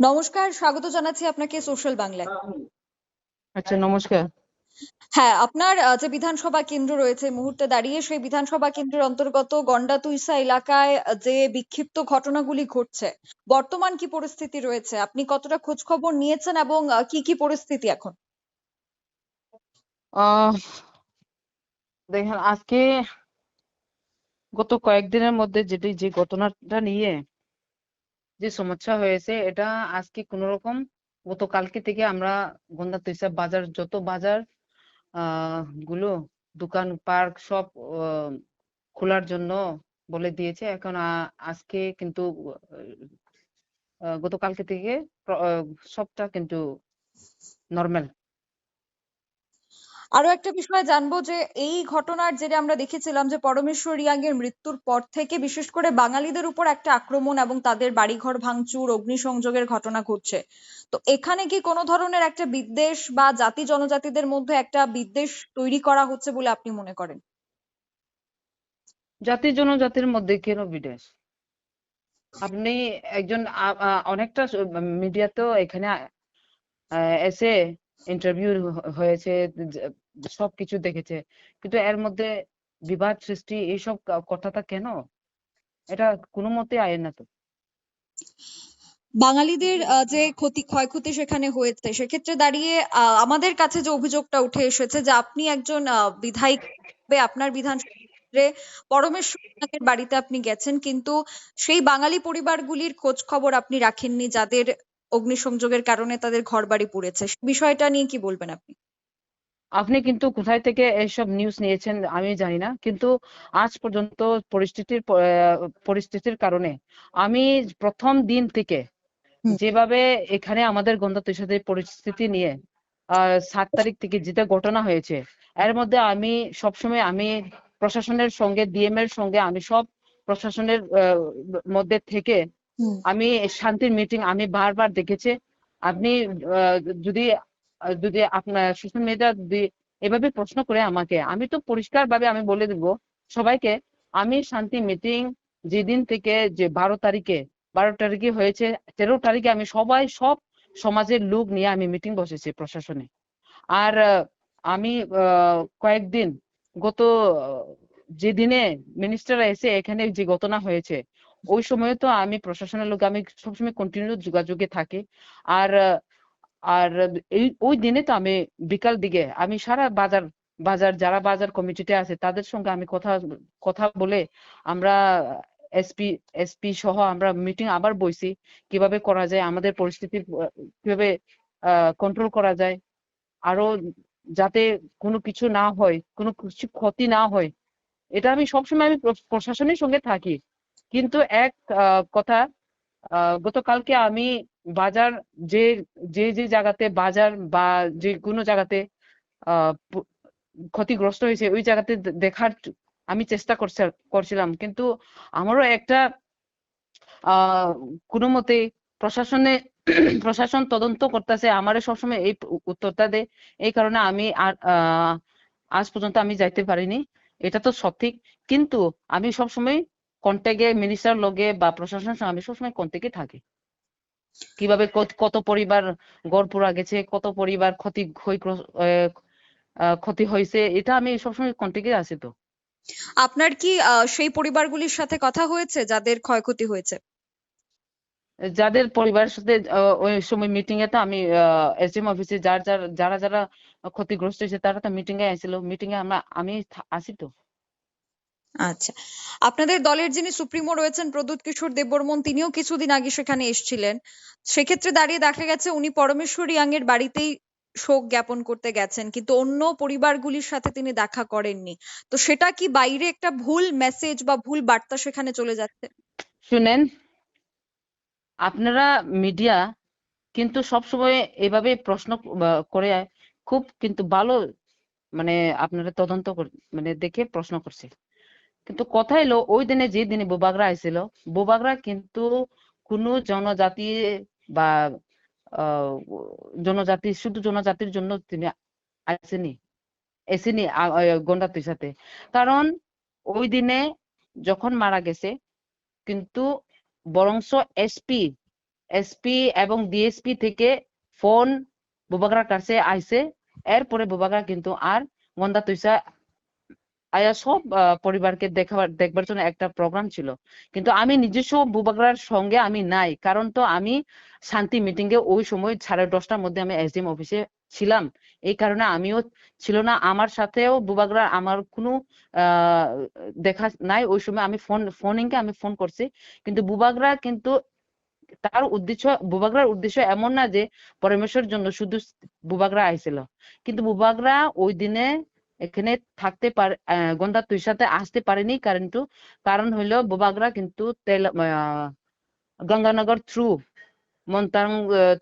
নমস্কার স্বাগত জানাচ্ছি আপনাকে সোশ্যাল বাংলায়। আচ্ছা নমস্কার। হ্যাঁ আপনার যে বিধানসভা কেন্দ্র রয়েছে মুহূর্তে দাঁড়িয়ে সেই বিধানসভা কেন্দ্রের অন্তর্গত গন্ডাতুইসা এলাকায় যে বিক্ষিপ্ত ঘটনাগুলি ঘটছে বর্তমান কি পরিস্থিতি রয়েছে? আপনি কতটা খোঁজ খবর নিয়েছেন এবং কি কি পরিস্থিতি এখন? দেখেন আজকে গত কয়েকদিনের মধ্যে যেটি যে ঘটনাটা নিয়ে যে সমস্যা হয়েছে, এটা আজকে কোন রকম গতকালকে থেকে আমরা গন্ডা তুইসা বাজার, যত বাজারগুলো, দোকান, পার্ক সব খোলার জন্য বলে দিয়েছে। এখন আজকে কিন্তু গত গতকালকে থেকে সবটা কিন্তু নর্মাল আরও একটা বিষয় জানব যে এই ঘটনার জেরে আমরা দেখেছিলাম যে পরমেশ্বর রিয়াং এর মৃত্যুর পর থেকে বিশেষ করে বাঙালিদের উপর একটা আক্রমণ এবং তাদের বাড়িঘর ভাঙচুর অগ্নিসংযোগের ঘটনা ঘটছে। তো এখানে কি কোনো ধরনের একটা বিদ্বেষ বা জাতি জনজাতিদের মধ্যে একটা বিদ্বেষ তৈরি করা হচ্ছে বলে আপনি মনে করেন? জাতি জনজাতির মধ্যে কেন বিদেশ আপনি একজন অনেকটা মিডিয়াতেও এখানে আহ, এসে ইন্টারভিউ হয়েছে সবকিছু দেখেছে। কিন্তু এর মধ্যে বিবাদ সৃষ্টি এইসব কথাটা কেন? এটা কোনো মতে আয় না তো। বাঙালিদের যে ক্ষতি, ক্ষয়ক্ষতি সেখানে হয়েছে, সেক্ষেত্রে দাঁড়িয়ে আমাদের কাছে যে অভিযোগটা উঠে এসেছে যে আপনি একজন বিধায়ক আপনার বিধানসভায় পরমেশ্বর বাড়িতে আপনি গেছেন, কিন্তু সেই বাঙালি পরিবারগুলির খোঁজ খবর আপনি রাখেননি যাদের অগ্নিসংযোগের কারণে তাদের ঘরবাড়ি পুড়েছে। সে বিষয়টা নিয়ে কি বলবেন আপনি? আপনি কিন্তু কোথায় থেকে এইসব নিউজ নিয়েছেন আমি জানি না। কিন্তু আজ পর্যন্ত পরিস্থিতির পরিস্থিতির কারণে আমি প্রথম দিন থেকে যেভাবে এখানে আমাদের গন্ধাতুর সাথে পরিস্থিতি নিয়ে সাত তারিখ থেকে যেটা ঘটনা হয়েছে এর মধ্যে আমি সবসময় আমি প্রশাসনের সঙ্গে ডিএম এর সঙ্গে আমি সব প্রশাসনের মধ্যে থেকে আমি শান্তির মিটিং আমি বারবার দেখেছি। আপনি আহ, যদি যদি আপনার সোশ্যাল মিডিয়া যদি এভাবে প্রশ্ন করে আমাকে, আমি তো পরিষ্কার ভাবে আমি বলে দিব সবাইকে, আমি শান্তি মিটিং যেদিন থেকে যে বারো তারিখে বারো তারিখে হয়েছে, তেরো তারিখে আমি সবাই, সব সমাজের লোক নিয়ে আমি মিটিং বসেছি প্রশাসনে। আর আমি কয়েকদিন গত যেদিনে মিনিস্টার এসে এখানে যে ঘটনা হয়েছে, ওই সময় তো আমি প্রশাসনের লোক, আমি সবসময় কন্টিনিউ যোগাযোগে থাকি। আর আর এই, ওই দিনে তো আমি বিকাল দিকে, আমি সারা বাজার বাজার, যারা বাজার কমিটিতে আছে, তাদের সঙ্গে আমি কথা কথা বলে আমরা এসপি এসপি সহ আমরা মিটিং আবার বইছি, কীভাবে করা যায়, আমাদের পরিস্থিতি, কীভাবে কন্ট্রোল করা যায়, আরও যাতে কোনো কিছু না হয়, কোনো কিছু ক্ষতি না হয়, এটা আমি সবসময় আমি প্রশাসনের সঙ্গে থাকি। কিন্তু এক কথা গতকালকে আমি বাজার যে যে যে জায়গাতে বাজার বা যে কোনো জায়গাতে ক্ষতিগ্রস্ত হয়েছে, ওই জায়গাতে দেখার আমি চেষ্টা করছি, করছিলাম। কিন্তু আমারও একটা কোনো মতে প্রশাসনে, প্রশাসন তদন্ত করতেছে, আমারে সবসময় এই উত্তরটা দেয় এই কারণে আমি আর আজ পর্যন্ত আমি যাইতে পারিনি। এটা তো সঠিক। কিন্তু আমি সবসময় কন্ট্যাক্টে মিনিস্টার লগে বা প্রশাসনের সঙ্গে আমি সবসময় কন্ট্যাক্টে থাকি। কীভাবে কত- পরিবার গড় পোড়া গেছে কত পরিবার ক্ষতি ক্ষতি হয়েছে এটা আমি সবসময় কন্ট্যাক্টে আছি তো। আপনার কি সেই পরিবারগুলির সাথে কথা হয়েছে যাদের ক্ষয়ক্ষতি হয়েছে? যাদের পরিবারের সাথে ওই সময় মিটিং এ তো আমি এসডিএম অফিসে যার যার যারা যারা ক্ষতিগ্রস্ত হয়েছে তারা তো মিটিং এ আসছিল মিটিং এ আমরা আমি আছি তো। আচ্ছা। আপনাদের দলের যিনি সুপ্রিমো রয়েছেন প্রদ্যুৎ কিশোর দেববর্মন, তিনিও কিছুদিন আগে সেখানে এসেছিলেন। সেক্ষেত্রে দাঁড়িয়ে দেখা গেছে উনি পরমেশ্বর রিয়াং এর বাড়িতেই শোক জ্ঞাপন করতে গেছেন, কিন্তু অন্য পরিবারগুলির সাথে তিনি দেখা করেননি। তো সেটা কি বাইরে একটা ভুল মেসেজ বা ভুল বার্তা সেখানে চলে যাচ্ছে? শুনেন, আপনারা মিডিয়া কিন্তু সবসময় এভাবে প্রশ্ন করে খুব কিন্তু ভালো মানে আপনারা তদন্ত মানে দেখে প্রশ্ন করছে। কিন্তু কথা এলো ওই দিনে যে দিনে বুবাগরা আইছিল বুবাগরা কিন্তু কোনো জনজাতি বা জনজাতি, শুধু জনজাতির জন্য তিনি আসেনি এসেনি গন্ডাতির সাথে। কারণ ওই দিনে যখন মারা গেছে, কিন্তু বরংস এসপি এসপি এবং ডিএসপি থেকে ফোন বুবাগরার কাছে আইছে, এরপরে বুবাগরা কিন্তু আর গন্দা তুইসা আয়া সব পরিবারকে দেখাবার, দেখবার জন্য একটা প্রোগ্রাম ছিল। কিন্তু আমি নিজস্ব বুবাগরার সঙ্গে আমি নাই। কারণ তো আমি শান্তি মিটিং এ ওই সময় সাড়ে দশটার মধ্যে আমি এসডিএম অফিসে ছিলাম। এই কারণে আমিও ছিল না। আমার সাথেও বুবাগরা আমার কোনো দেখা নাই। ওই সময় আমি ফোন ফোনিংকে আমি ফোন করছি। কিন্তু বুবাগরা কিন্তু তার উদ্দেশ্য বুবাগরার উদ্দেশ্য এমন না যে পরমেশ্বর জন্য শুধু বুবাগরা আইছিল। কিন্তু বুবাগরা ওই দিনে এখানে থাকতে পারে গন্ডা তুই সাথে আসতে পারেনি কারণ তো কারণ হইল বুবাগরা কিন্তু তেল গঙ্গানগর থ্রু, মন্তাং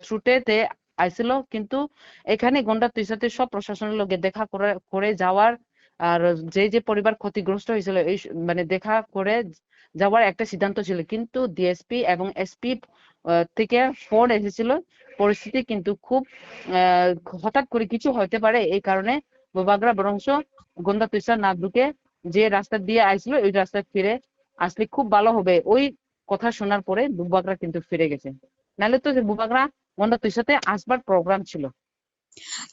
থ্রুতে তে আইছিল। কিন্তু এখানে গন্ডা তুই সাথে সব প্রশাসনের লোকে দেখা করে করে যাওয়ার, আর যে যে পরিবার ক্ষতিগ্রস্ত হয়েছিল, এই মানে দেখা করে যাওয়ার একটা সিদ্ধান্ত ছিল। কিন্তু ডিএসপি এবং এসপি থেকে ফোন এসেছিল। পরিস্থিতি কিন্তু খুব হঠাৎ করে কিছু হতে পারে এই কারণে বাগরা বরংশ গন্ডা তুইসা না ঢুকে যে রাস্তা দিয়ে আইছিল ওই রাস্তায় ফিরে আসলে খুব ভালো হবে। ওই কথা শোনার পরে বুবাগরা কিন্তু ফিরে গেছে। নাহলে তো বুবাগরা গন্ডা তুইসাতে আসবার প্রোগ্রাম ছিল।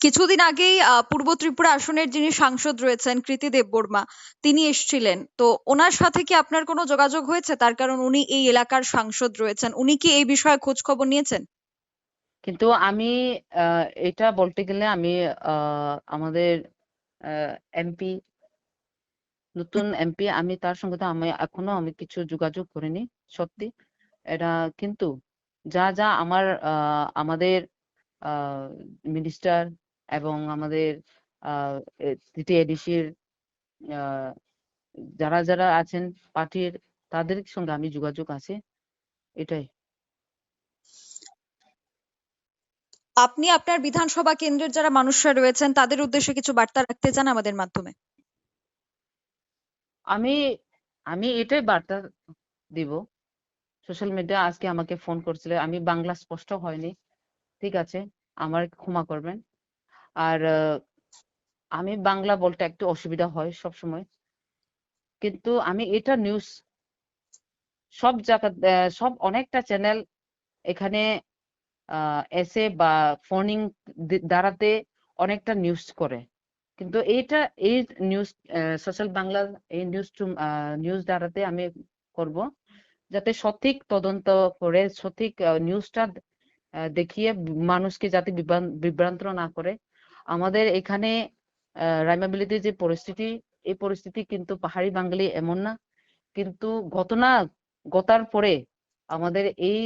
কিছুদিন আগেই পূর্ব ত্রিপুরা আসনের যিনি সাংসদ রয়েছেন কৃতি দেববর্মা তিনি এসেছিলেন। তো ওনার সাথে কি আপনার কোনো যোগাযোগ হয়েছে? তার কারণ উনি এই এলাকার সাংসদ রয়েছেন। উনি কি এই বিষয়ে খোঁজ খবর নিয়েছেন? কিন্তু আমি আহ, এটা বলতে গেলে আমি আহ, আমাদের এমপি নতুন এমপি আমি তার সঙ্গে তো আমি এখনও আমি কিছু যোগাযোগ করিনি, সত্যি। এটা কিন্তু যা যা আমার আমাদের মিনিস্টার এবং আমাদের সিটি এডিসির যারা যারা আছেন, পার্টির, তাদের সঙ্গে আমি যোগাযোগ আছে, এটাই। আপনি আপনার বিধানসভা কেন্দ্রের যারা মানুষরা রয়েছেন, তাদের উদ্দেশ্যে কিছু বার্তা রাখতে চান আমাদের মাধ্যমে? আমি আমি এটাই বার্তা দিব। সোশ্যাল মিডিয়া আজকে আমাকে ফোন করছিল। আমি বাংলা স্পষ্ট হয়নি। ঠিক আছে? আমার ক্ষমা করবেন। আর আমি বাংলা বলতে একটু অসুবিধা হয় সব সময় কিন্তু আমি এটা নিউজ সব জায়গা সব অনেকটা চ্যানেল এখানে এসে বা ফোনিং দ্বারাতে অনেকটা নিউজ করে। কিন্তু এইটা, এই নিউজ সোশ্যাল বাংলা, এই নিউজ নিউজ দ্বারাতে আমি করব যাতে সঠিক তদন্ত করে, সঠিক নিউজটা দেখিয়ে মানুষকে যাতে বিভ্রান্ত না করে। আমাদের এখানে রাইমাবিলিতে যে পরিস্থিতি, এই পরিস্থিতি কিন্তু পাহাড়ি বাঙালি এমন না। কিন্তু ঘটনা, ঘটার পরে আমাদের এই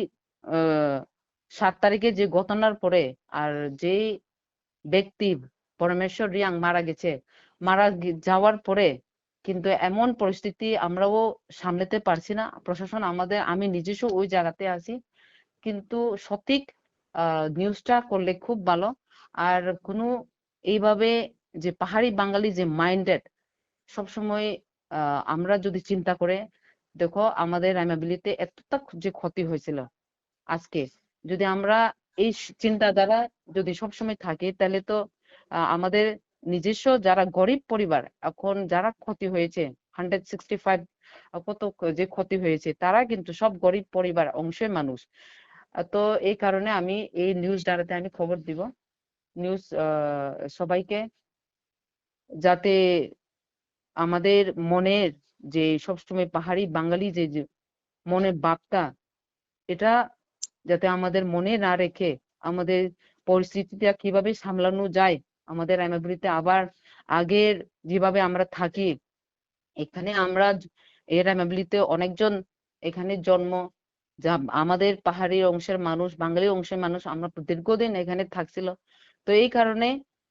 সাত তারিখে যে ঘটনার পরে আর যে ব্যক্তি পরমেশ্বর রিয়াং মারা গেছে, মারা যাওয়ার পরে কিন্তু এমন পরিস্থিতি আমরাও সামলাতে পারছি না। প্রশাসন আমাদের, আমি নিজস্ব ওই জায়গাতে আছি। কিন্তু সঠিক নিউজটা করলে খুব ভালো। আর কোনো এইভাবে যে পাহাড়ি বাঙালি যে মাইন্ডেড সবসময় আমরা যদি চিন্তা করে, দেখো আমাদের রাইমাবিলিতে এতটা যে ক্ষতি হয়েছিল আজকে। যদি আমরা এই স- চিন্তাধারা যদি সবসময় থাকে, তাহলে তো আমাদের নিজস্ব যারা গরিব পরিবার, এখন যারা ক্ষতি হয়েছে কত যে ক্ষতি হয়েছে, তারা কিন্তু সব গরিব পরিবার অংশের মানুষ। তো এই কারণে আমি এই নিউজ দ্বারাতে আমি খবর দিব। নিউজ সবাইকে যাতে আমাদের মনের যে সবসময় পাহাড়ি বাঙালি যে মনের ভাবটা এটা যাতে আমাদের মনে না রেখে আমাদের পরিস্থিতিটা কীভাবে সামলানো যায়, আমাদের রাইমাগুড়িতে আবার আগের যেভাবে আমরা থাকি, এখানে আমরা এই রাইমাগুড়িতে অনেকজন এখানে জন্ম, যা আমাদের পাহাড়ি অংশের মানুষ, বাঙালি অংশের মানুষ, আমরা দীর্ঘদিন এখানে থাকছিল। তো এই কারণে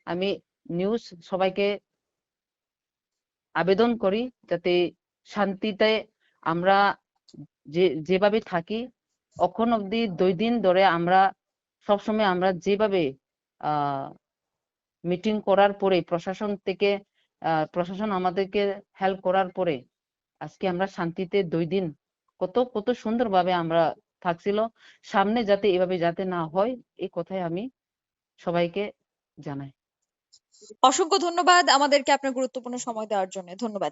আমি নিউজ সবাইকে আবেদন করি যাতে শান্তিতে আমরা যে, যেভাবে থাকি এখন অব্দি দুই দিন ধরে আমরা সবসময় আমরা যেভাবে মিটিং করার পরে, প্রশাসন থেকে প্রশাসন আমাদেরকে হেল্প করার পরে, আজকে আমরা শান্তিতে দুই দিন কত কত সুন্দরভাবে আমরা থাকছিল। সামনে যাতে এভাবে যাতে না হয়, এই কথাই আমি সবাইকে জানাই। অসংখ্য ধন্যবাদ আমাদেরকে আপনার গুরুত্বপূর্ণ সময় দেওয়ার জন্য। ধন্যবাদ।